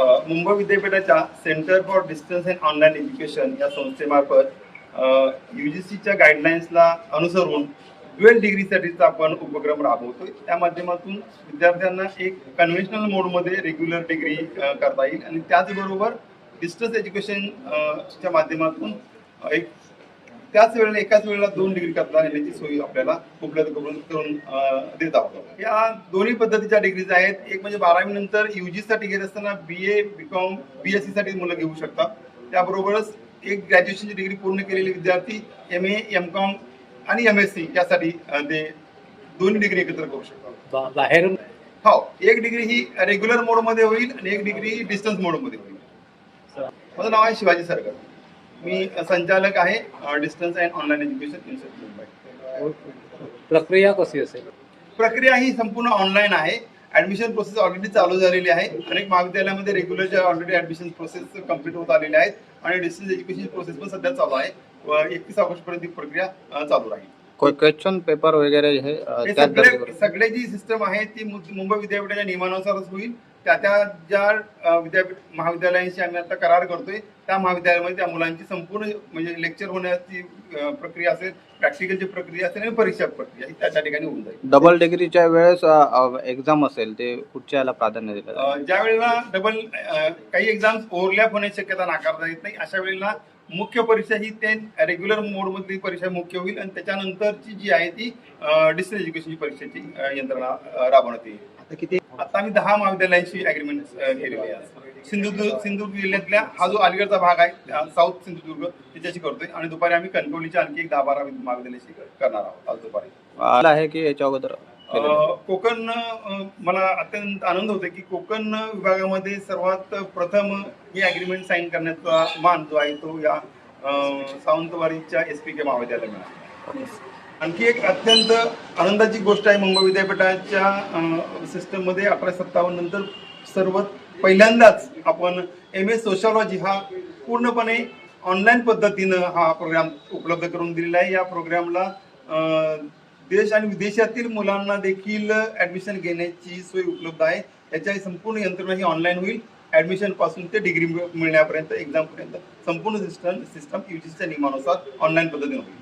मुंबई विद्यापीठाच्या centre for distance and online education या संस्थेमार्फत यू जी सीच्या गाईडलाईन्सला अनुसरून ड्युएल डिग्रीसाठीचा आपण उपक्रम राबवतो त्या माध्यमातून विद्यार्थ्यांना एक कन्व्हेन्शनल मोडमध्ये रेग्युलर डिग्री करता येईल. आणि त्याचबरोबर डिस्टन्स एज्युकेशन च्या माध्यमातून एक त्याच वेळेला एकाच वेळेला दोन डिग्री करता येण्याची सोय आपल्याला उपलब्ध करून करून देत आहोत या दोन्ही पद्धतीच्या डिग्रीज आहेत. एक म्हणजे बारावी नंतर युजी साठी घेत असताना B A B com B S C साठी मुलं घेऊ शकतात त्याबरोबरच एक ग्रॅज्युएशनची डिग्री पूर्ण केलेले विद्यार्थी एम ए एम कॉम आणि एम एस सी यासाठी ते दोन्ही डिग्री एकत्र करू शकतात. बा- बाहेरून हो एक डिग्री ही रेग्युलर मोडमध्ये होईल आणि एक डिग्री डिस्टन्स मोडमध्ये होईल. माझं नाव आहे शिवाजी सरकर मी संचालक आहे distance and online education institute Mumbai. प्रक्रिया कशी असेल? प्रक्रिया ही संपूर्ण ऑनलाईन आहे. ऍडमिशन प्रोसेस ऑलरेडी चालू झालेली आहे. अनेक महाविद्यालयामध्ये रेग्युलरच्या ऑलरेडी ऍडमिशन प्रोसेस कंप्लीट होत आलेल्या आहेत आणि डिस्टन्स एज्युकेशन प्रोसेस पण सध्या चालू आहे. व एकतीस ऑगस्ट पर्यंत ही प्रक्रिया चालू राहील. क्वेश्चन पेपर वगैरे सगळे सगळे जी सिस्टम आहे ती मुंबई विद्यापीठाच्या नियमानुसारच होईल. त्या त्या ज्या विद्यापीठ महाविद्यालयांशी आम्ही आता करार करतोय त्या महाविद्यालयामध्ये त्या मुलांची संपूर्ण म्हणजे लेक्चर होण्याची प्रक्रिया असेल प्रॅक्टिकलची प्रक्रिया असेल आणि परीक्षा प्रक्रिया ही त्या ठिकाणी होऊन जाईल. डबल डिग्रीच्या वेळेस एक्झाम असेल ते कुठच्या प्राधान्य दिलं ज्या वेळेला डबल काही एक्झाम्स ओव्हरलॅप होण्याची शक्यता नाकारता येत नाही अशा वेळेला मुख्य परीक्षा ही ते रेग्युलर मोडमधली परीक्षा मुख्य होईल आणि त्याच्यानंतरची जी आहे ती डिस्टन्स एज्युकेशनची परीक्षेची यंत्रणा राबवण्यात येईल. आता किती? आता आम्ही दहा महाविद्यालयांशी अग्रीमेंट केलेली आहे. सिंधुदुर्ग सिंधुदुर्ग जिल्ह्यातल्या हा जो अलीगडचा भाग आहे साऊथ सिंधुदुर्ग त्याच्याशी करतोय. आणि दुपारी आम्ही कणकवलीच्या आणखी एक दहा बारा महाविद्यालयाशी करणार आहोत आज दुपारी. आलं आहे की याच्या अगोदर? कोकण मला अत्यंत आनंद होतो की कोकण विभागामध्ये सर्वात प्रथम ही अग्रीमेंट साईन करण्याचा मान जो आहे तो या सावंतवाडीच्या एस पी के महाविद्यालय मिळाला. आणखी एक अत्यंत आनंदाची गोष्ट आहे मुंबई विद्यापीठाच्या सिस्टममध्ये अठरा सत्तावन्न नंतर सर्व पहिल्यांदाच आपण एम एस सोशॉलॉजी हा पूर्णपणे ऑनलाईन पद्धतीनं हा प्रोग्राम उपलब्ध करून दिलेला आहे. या प्रोग्रामला देश आणि विदेशातील मुलांना देखील ऍडमिशन घेण्याची सोय उपलब्ध आहे. याच्या संपूर्ण यंत्रणा ही ऑनलाईन होईल. ऍडमिशनपासून ते डिग्री मिळण्यापर्यंत एक्झाम पर्यंत संपूर्ण सिस्टम सिस्टम युजीसीच्या नियमानुसार ऑनलाईन पद्धतीने होईल.